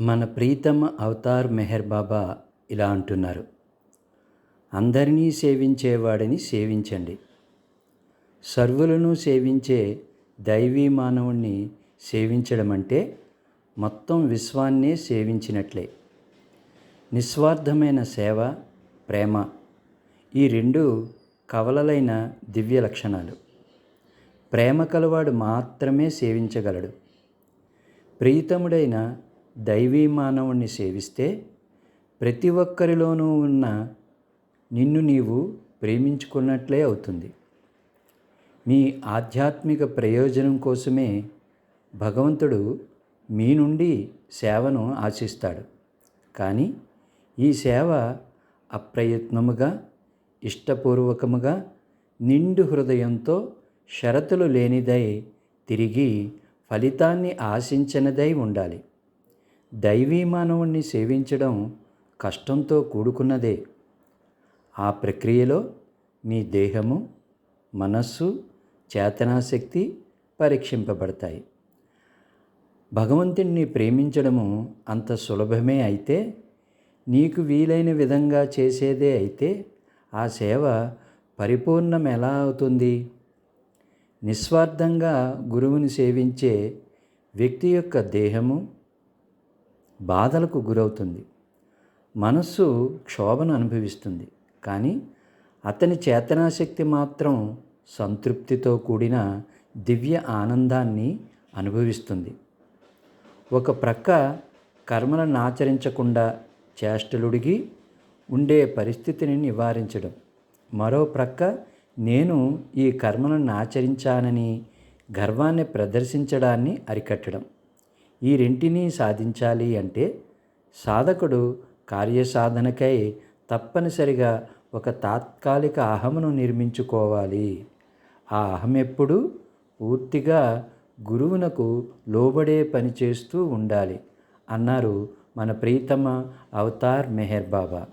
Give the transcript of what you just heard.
మన ప్రీతమ అవతార్ మెహర్ బాబా ఇలా అంటున్నారు. అందరినీ సేవించేవాడిని సేవించండి. సర్వులను సేవించే దైవీ మానవుణ్ణి సేవించడం అంటే మొత్తం విశ్వాన్నే సేవించినట్లే. నిస్వార్థమైన సేవ ప్రేమ ఈ రెండు కవలలైన దివ్య లక్షణాలు. ప్రేమ కలవాడు మాత్రమే సేవించగలడు. ప్రీతముడైన దైవీ మానవుణ్ణి సేవిస్తే ప్రతి ఒక్కరిలోనూ ఉన్న నిన్ను నీవు ప్రేమించుకున్నట్లే అవుతుంది. మీ ఆధ్యాత్మిక ప్రయోజనం కోసమే భగవంతుడు మీ నుండి సేవను ఆశిస్తాడు. కానీ ఈ సేవ అప్రయత్నముగా ఇష్టపూర్వకముగా నిండు హృదయంతో షరతులు లేనిదై తిరిగి ఫలితాన్ని ఆశించినదై ఉండాలి. దైవీ మానవుణ్ణి సేవించడం కష్టంతో కూడుకున్నదే. ఆ ప్రక్రియలో మీ దేహము మనస్సు చేతనాశక్తి పరీక్షింపబడతాయి. భగవంతుణ్ణి ప్రేమించడము అంత సులభమే అయితే నీకు వీలైన విధంగా చేసేదే అయితే ఆ సేవ పరిపూర్ణం ఎలా అవుతుంది? నిస్వార్థంగా గురువుని సేవించే వ్యక్తి యొక్క దేహము బాధలకు గురవుతుంది. మనస్సు క్షోభను అనుభవిస్తుంది. కానీ అతని చేతనాశక్తి మాత్రం సంతృప్తితో కూడిన దివ్య ఆనందాన్ని అనుభవిస్తుంది. ఒక ప్రక్క కర్మలను ఆచరించకుండా చేష్టలుడిగి ఉండే పరిస్థితిని నివారించడం. మరో ప్రక్క నేను ఈ కర్మలను ఆచరించానని గర్వాన్ని ప్రదర్శించడాన్ని అరికట్టడం. ఈ రెంటిని సాధించాలి అంటే సాధకుడు కార్యసాధనకై తప్పనిసరిగా ఒక తాత్కాలిక అహమును నిర్మించుకోవాలి. ఆ అహం ఎప్పుడు పూర్తిగా గురువునకు లోబడే పని చేస్తూ ఉండాలి అన్నారు మన ప్రీతమ అవతార్ మెహర్ బాబా